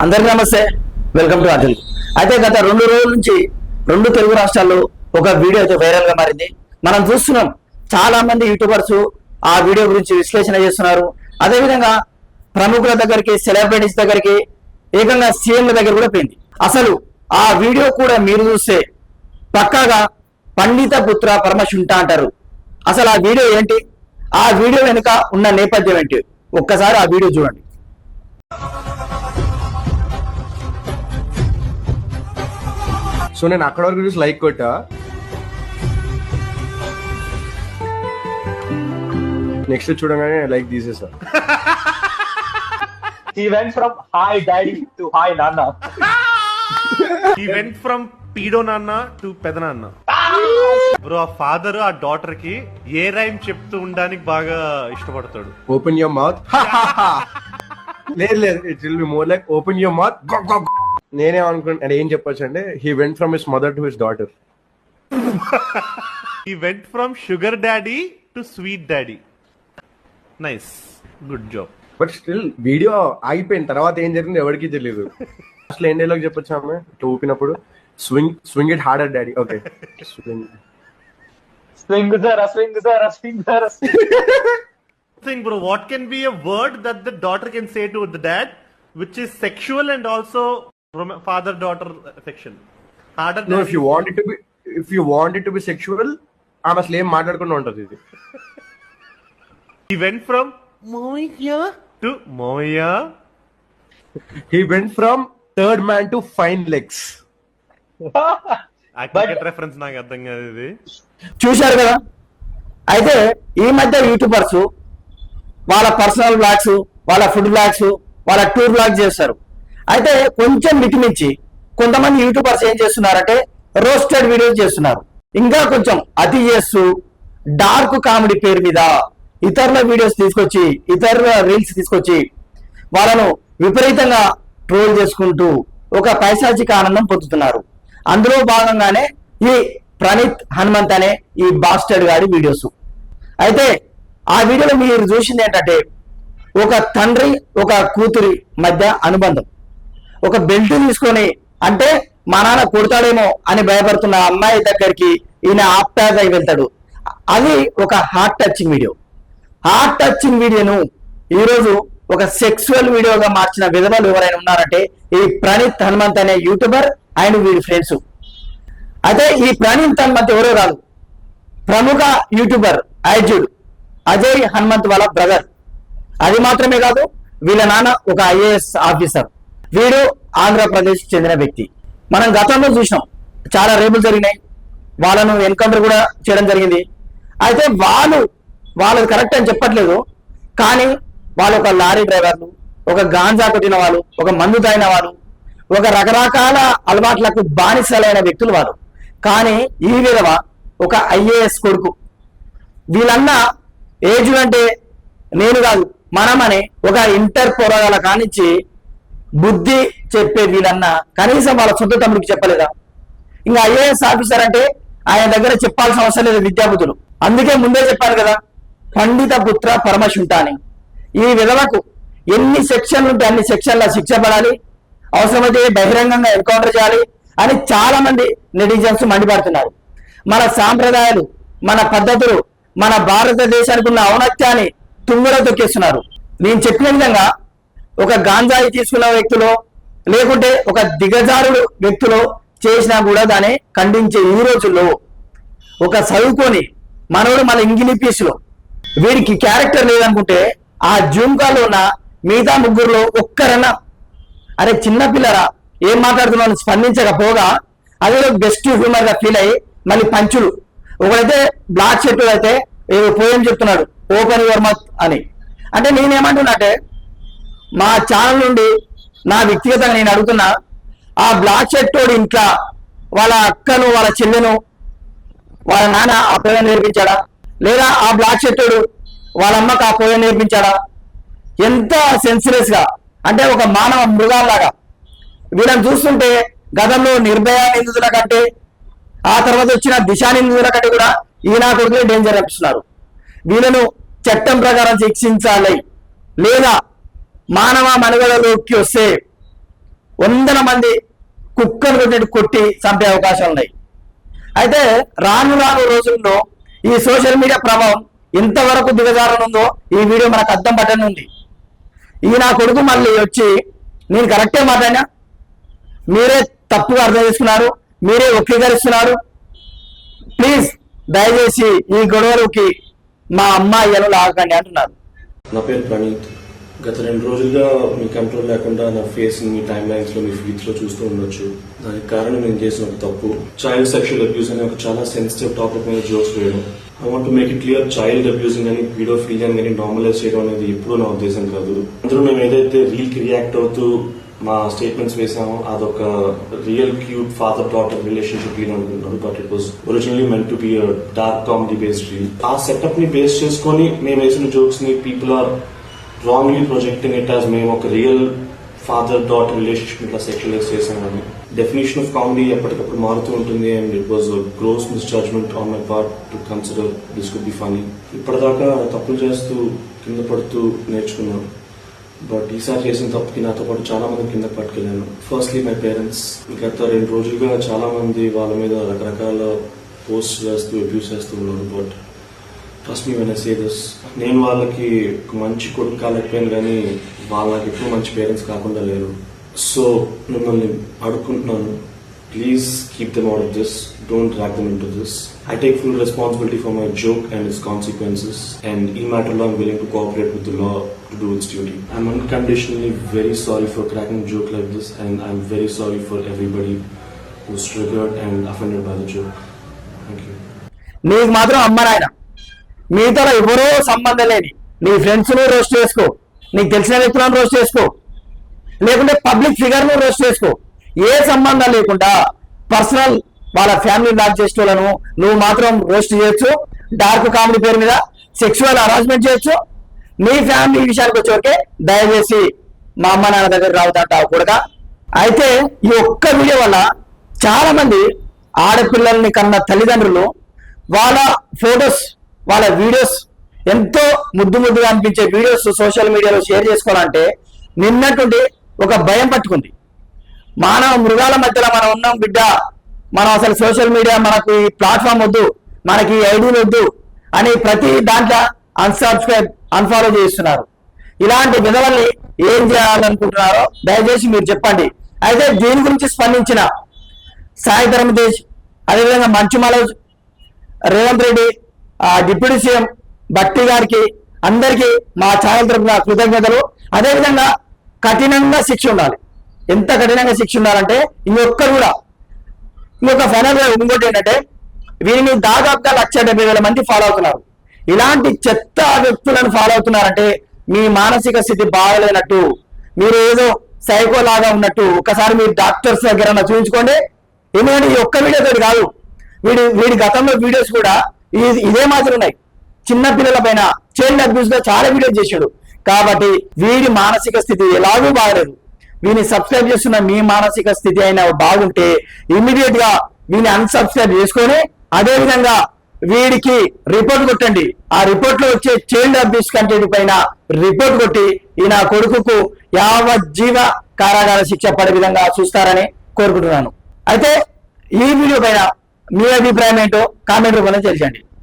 అందరికీ నమస్తే. Welcome to Arjun అయితే గత రెండు రోజుల నుంచి రెండు తెలుగు రాష్ట్రాల్లో ఒక వీడియో అయితే వైరల్గా మారింది. మనం చూస్తున్నాం చాలా మంది యూట్యూబర్స్ ఆ వీడియో గురించి విశ్లేషణ చేస్తున్నారు. అదేవిధంగా ప్రముఖుల దగ్గరికి సెలబ్రిటీస్ దగ్గరికి ఏకంగా సీఎంల దగ్గర కూడా పోయింది. అసలు ఆ వీడియో కూడా మీరు చూస్తే పక్కాగా పండిత పుత్ర పరమశుంట అంటారు. అసలు ఆ వీడియో ఏంటి? ఆ వీడియో వెనుక ఉన్న నేపథ్యం ఏంటి? ఒక్కసారి ఆ వీడియో చూడండి. సో నేను అక్కడ వరకు చూసి లైక్ కొట్టా. నెక్స్ట్ చూడగానే లైక్ తీసేసా. He went from hi daddy to hi nana. He went from pedo నాన్న టు పెదనాన్న బ్రో ఆ ఫాదర్ ఆ డాటర్కి ఏ రైమ్ చెప్తూ ఉండడానికి బాగా ఇష్టపడతాడు. ఓపెన్ యువర్ మౌత్ లేదు లేదు it will be more like open your mouth నేనే అనుకుంటా ఏం చెప్పొచ్చు అంటే he went from his mother to his daughter he went from sugar daddy to sweet daddy nice good job but still video ఆగిపోయిన తర్వాత ఏం జరిగింది ఎవరికి తెలియదు అసలు ఏం డైలాగ్ చెప్పొచ్చు ఆమె? ఇట్లా ఊపినప్పుడు swing swing it harder daddy okay swing Swing zara, swing zara, swing zara. swing. Thing bro what can be a word that the daughter can say to the dad which is sexual and father daughter section harder no if you want to be if you want to be sexual ఆమె అసలు ఏం మాట్లాడకుండా ఉంటది ఇది. He went from మోయ్య to మోయ్య he went from third man to fine legs cricket reference నాకు అర్థం కాదు ఇది. చూశారు కదా? అయితే ఈ మధ్య యూట్యూబర్స్ వాళ్ళ పర్సనల్ బ్లాగ్స్ వాళ్ళ ఫుడ్ బ్లాగ్స్ వాళ్ళ టూర్ బ్లాగ్స్ చేస్తారు. అయితే కొంచెం మితిమించి కొంతమంది యూట్యూబర్స్ ఏం చేస్తున్నారంటే రోస్టెడ్ వీడియోస్ చేస్తున్నారు. ఇంకా కొంచెం అతి చేస్తూ డార్క్ కామెడీ పేరు మీద ఇతరుల వీడియోస్ తీసుకొచ్చి ఇతరుల రీల్స్ తీసుకొచ్చి వాళ్ళను విపరీతంగా ట్రోల్ చేసుకుంటూ ఒక పైశాచిక ఆనందం పొందుతున్నారు. అందులో భాగంగానే ఈ ప్రణీత్ హనుమంత్ అనే ఈ బాస్టర్డ్ గారి వీడియోస్ అయితే ఆ వీడియోలో మీరు చూసింది ఏంటంటే ఒక తండ్రి ఒక కూతురి మధ్య అనుబంధం. ఒక బెల్ట్ తీసుకొని అంటే మా నాన్న కొడతాడేమో అని భయపడుతున్న అమ్మాయి దగ్గరికి ఈయన ఆప్టాగా వెళ్తాడు. అది ఒక heart touching video. Heart touching వీడియోను ఈరోజు ఒక సెక్సువల్ వీడియోగా మార్చిన విధవలు ఎవరైనా ఉన్నారంటే ఈ ప్రణీత్ హనుమంత్ అనే యూట్యూబర్ ఆయన వీడి ఫ్రెండ్స్. అయితే ఈ ప్రణీత్ హనుమంత్ ఎవరో రాదు. ప్రముఖ యూట్యూబర్ ఐజుడ్ అజయ్ హనుమంత్ వాళ్ళ బ్రదర్. అది మాత్రమే కాదు వీళ్ళ నాన్న ఒక ఐఏఎస్ ఆఫీసర్. వీడు ఆంధ్రప్రదేశ్ చెందిన వ్యక్తి. మనం గతంలో చూసినాం చాలా రేపులు జరిగినాయి. వాళ్ళను ఎన్కౌంటర్ కూడా చేయడం జరిగింది. అయితే వాళ్ళు వాళ్ళది కరెక్ట్ అని చెప్పట్లేదు. కానీ వాళ్ళు ఒక లారీ డ్రైవర్లు ఒక గాంజా కొట్టిన వాళ్ళు ఒక మందు తాగిన వాళ్ళు ఒక రకరకాల అలవాట్లకు బానిసలైన వ్యక్తులు వారు కానీ ఈ విధవ ఒక ఐఏఎస్ కొడుకు. వీళ్ళన్న ఏజ్ అంటే నేను కాదు మనమని ఒక ఇంటర్ పోరాటాల కానిచ్చి బుద్ధి చెప్పే వీళ్ళన్న కనీసం వాళ్ళ సొంత తమ్ముడికి చెప్పలేదా? ఇంకా ఐఏఎస్ ఆఫీసర్ అంటే ఆయన దగ్గర చెప్పాల్సిన అవసరం లేదు విద్యాబుద్ధులు. అందుకే ముందే చెప్పాను కదా పండిత పుత్ర పరమశుంట అని ఈ విధవకు ఎన్ని సెక్షన్లు ఉంటే అన్ని సెక్షన్ల శిక్ష పడాలి అవసరమైతే బహిరంగంగా ఎన్కౌంటర్ చేయాలి అని చాలా మంది నెటిజన్స్ మండిపడుతున్నారు. మన సాంప్రదాయాలు మన పద్ధతులు మన భారతదేశానికి ఉన్న ఔనత్యాన్ని తుంగలో తొక్కేస్తున్నారు. నేను చెప్పిన విధంగా ఒక గాంజాయి తీసుకున్న వ్యక్తిలో లేకుంటే ఒక దిగజారుడు వ్యక్తిలో చేసినా కూడా దాన్ని ఖండించే ఈ రోజుల్లో ఒక చదువుకొని మనోడు మన ఇంగిలి పీసులో వీడికి క్యారెక్టర్ లేదనుకుంటే ఆ జూమ్ కాల్లో ఉన్న మిగతా ముగ్గురులో ఒక్కరన్నా. అరే చిన్న పిల్లరా ఏం మాట్లాడుతున్నాను స్పందించకపోగా అదే బెస్ట్ హ్యూమర్గా ఫీల్ అయ్యి మళ్ళీ పంచులు. ఒకడైతే బ్లాక్ షర్ట్ అయితే ఏదో పోయం చెప్తున్నాడు ఓపెన్ యువర్ మత్ అని. అంటే నేనేమంటున్నా అంటే మా ఛానల్ నుండి నా వ్యక్తిగతంగా నేను అడుగుతున్నా ఆ బ్లాక్ షర్ట్ తోడు ఇంట్లో వాళ్ళ అక్కను వాళ్ళ చెల్లెను వాళ్ళ నాన్న ఆ పోయం నేర్పించాడా? లేదా ఆ బ్లాక్ షర్ట్ తోడు వాళ్ళ అమ్మకు ఆ పోయం నేర్పించాడా? ఎంత సెన్సిలెస్గా. అంటే ఒక మానవ మృగాల్లాగా. వీళ్ళని చూస్తుంటే గతంలో నిర్భయ నిందితుల కంటే ఆ తర్వాత వచ్చిన దిశా నిందితుల కంటే కూడా ఈయన కొడుకులే డేంజర్ అనిపిస్తున్నారు. వీళ్ళను చట్టం ప్రకారం శిక్షించాలి. లేదా మానవ మనుగడలోకి వస్తే వందల మంది కుక్కలు కొట్టినట్టు కొట్టి చంపే అవకాశాలు ఉన్నాయి. అయితే రాను రాను రోజుల్లో ఈ సోషల్ మీడియా ప్రభావం ఇంతవరకు దిగజారనుందో ఈ వీడియో మనకు అర్థం పట్టనుంది ఈ నా కొడుకు మళ్ళీ వచ్చి నేను కరెక్టే మాట్లాడినా మీరే తప్పుగా అర్థం చేసుకున్నారు మీరే వక్రీకరిస్తున్నారు. ప్లీజ్ దయచేసి ఈ గొడవలకి మా అమ్మాయిలను లాగకండి అంటున్నారు. నా పేరు ప్రణీత్. గత రెండు రోజులుగా మీ కంట్రోల్ లేకుండా నా ఫేస్ మీ టైం లైన్స్లో మీ ఫీడ్స్లో చూస్తూ ఉండొచ్చు. దానికి కారణం నేను చేసిన ఒక తప్పు? చైల్డ్ సెక్షువల్ అబ్యూస్ అనే ఒక చాలా సెన్సిటివ్ టాపిక్ మీద జోక్స్ వేయడం. I want make it clear child abusing అని పీడోఫీలియన్ కానీ నార్మలైజ్ చేయడం అనేది ఎప్పుడూ నా ఉద్దేశం కాదు. అందరూ మేము ఏదైతే రీల్కి రియాక్ట్ అవుతూ మా స్టేట్మెంట్స్ వేసామో అదొక real cute father daughter relationship reel అనుకుంటున్నారు but it was originally meant to be dark comedy based reel ఆ సెటప్ని బేస్ చేసుకొని మేము వేసిన జోక్స్ని people are wrongly projecting it as మేము ఒక రియల్ ఫాదర్ డాట్ రిలేషన్షిప్ ఇట్లా సెక్షువలైజ్ చేసామని. డెఫినేషన్ ఆఫ్ కామెడీ ఎప్పటికప్పుడు మారుతూ ఉంటుంది and it was gross misjudgement on my part to consider this could be funny ఇప్పటిదాకా తప్పులు చేస్తూ కింద పడుతూ నేర్చుకున్నాను. బట్ ఈసారి చేసిన తప్పుకి నాతో పాటు చాలా మంది కింద పట్టుకెళ్ళాను. ఫస్ట్లీ మై పేరెంట్స్ గత రెండు రోజులుగా చాలా మంది వాళ్ళ మీద రకరకాల పోస్ట్ చేస్తూ అబ్యూస్ చేస్తూ ఉన్నారు. But trust me when say this నేను వాళ్ళకి మంచి కొడుకు కాలేకపోయాను కానీ వాళ్ళకి ఎక్కువ మంచి పేరెంట్స్ కాకుండా లేరు. సో మిమ్మల్ని అడుక్కుంటున్నాను. Please keep them out of this don't drag them into this I take full responsibility for my joke and its consequences and ఈ మ్యాటర్లో I'm willing to cooperate with the law to do its duty I'm unconditionally very sorry for cracking joke like this and I'm very sorry for everybody who's triggered and offended by the joke thank you నీకు మాత్రం అమ్మ నాయన. మీతో ఎవరో సంబంధం లేని నీ ఫ్రెండ్స్ను roast చేసుకో. నీకు తెలిసిన వ్యక్తులను రోస్ట్ చేసుకో. లేకుంటే పబ్లిక్ ఫిగర్ను రోస్ట్ చేసుకో. ఏ సంబంధం లేకుండా పర్సనల్ వాళ్ళ ఫ్యామిలీ లాక్ చేసేటోళ్ళను నువ్వు మాత్రం రోస్ట్ చేయొచ్చు. డార్క్ కామెడీ పేరు మీద సెక్షువల్ హరాస్మెంట్ చేయొచ్చు. నీ ఫ్యామిలీ విషయానికి వచ్చేవరకే దయచేసి మా అమ్మ నాన్న దగ్గర రావుతాంటావు కూడా అయితే ఈ ఒక్క వీడియో వల్ల చాలా మంది ఆడపిల్లల్ని కన్న తల్లిదండ్రులు వాళ్ళ ఫొటోస్ వాళ్ళ వీడియోస్ ఎంతో ముద్దు ముద్దుగా అనిపించే వీడియోస్ సోషల్ మీడియాలో షేర్ చేసుకోవాలంటే నిన్నటువంటి ఒక భయం పట్టుకుంది. మానవ మృగాల మధ్యలో మనం ఉన్నాం బిడ్డ. మనం అసలు సోషల్ మీడియా మనకు ఈ ప్లాట్ఫామ్ వద్దు మనకి ఈ ఐడీలు వద్దు అని ప్రతి దాంట్లో అన్సబ్స్క్రైబ్ అన్ఫాలో చేస్తున్నారు. ఇలాంటి విధవల్ని ఏం చేయాలనుకుంటున్నారో దయచేసి మీరు చెప్పండి. అయితే దీని గురించి స్పందించిన సాయి ధర్మదేశ్ అదేవిధంగా మంచు మనోజ్ రేవంత్ రెడ్డి డిప్యూటీ సీఎం భట్టి గారికి అందరికీ మా ఛానల్ తరఫున కృతజ్ఞతలు. అదేవిధంగా కఠినంగా శిక్ష ఉండాలి. ఎంత కఠినంగా శిక్ష ఉండాలంటే ఇంకొక్కరు కూడా. ఇంకొక ఫైనల్ ఇంకోటి ఏంటంటే వీరిని దాదాపుగా లక్ష డెబ్బై వేల మంది ఫాలో అవుతున్నారు. ఇలాంటి చెత్త వ్యక్తులను ఫాలో అవుతున్నారంటే మీ మానసిక స్థితి బాగలేనట్టు మీరు ఏదో సైకో లాగా ఉన్నట్టు ఒకసారి మీరు డాక్టర్స్ దగ్గర చూపించుకోండి ఎందుకంటే ఈ ఒక్క వీడియోతో కాదు వీడి వీడి గతంలో వీడియోస్ కూడా ఇదే మాత్రం ఉన్నాయి. చిన్న పిల్లల పైన చైల్డ్ అబ్యూస్లో చాలా వీడియో చేశాడు. కాబట్టి వీడి మానసిక స్థితి ఎలాగూ బాగలేదు. వీని సబ్స్క్రైబ్ చేస్తున్న మీ మానసిక స్థితి అయినా బాగుంటే ఇమ్మీడియట్గా వీని అన్సబ్స్క్రైబ్ చేసుకొని అదే విధంగా వీడికి రిపోర్ట్ కొట్టండి. ఆ రిపోర్ట్లో వచ్చే చైల్డ్ అబ్యూస్ కంటెంట్ పైన రిపోర్ట్ కొట్టి ఈ నా కొడుకుకు యావజ్జీవ కారాగార శిక్ష పడే విధంగా చూస్తారని కోరుకుంటున్నాను. అయితే ఈ వీడియో పైన మీ అభిప్రాయం ఏంటో కామెంట్ రూపంలో తెలియజేయండి.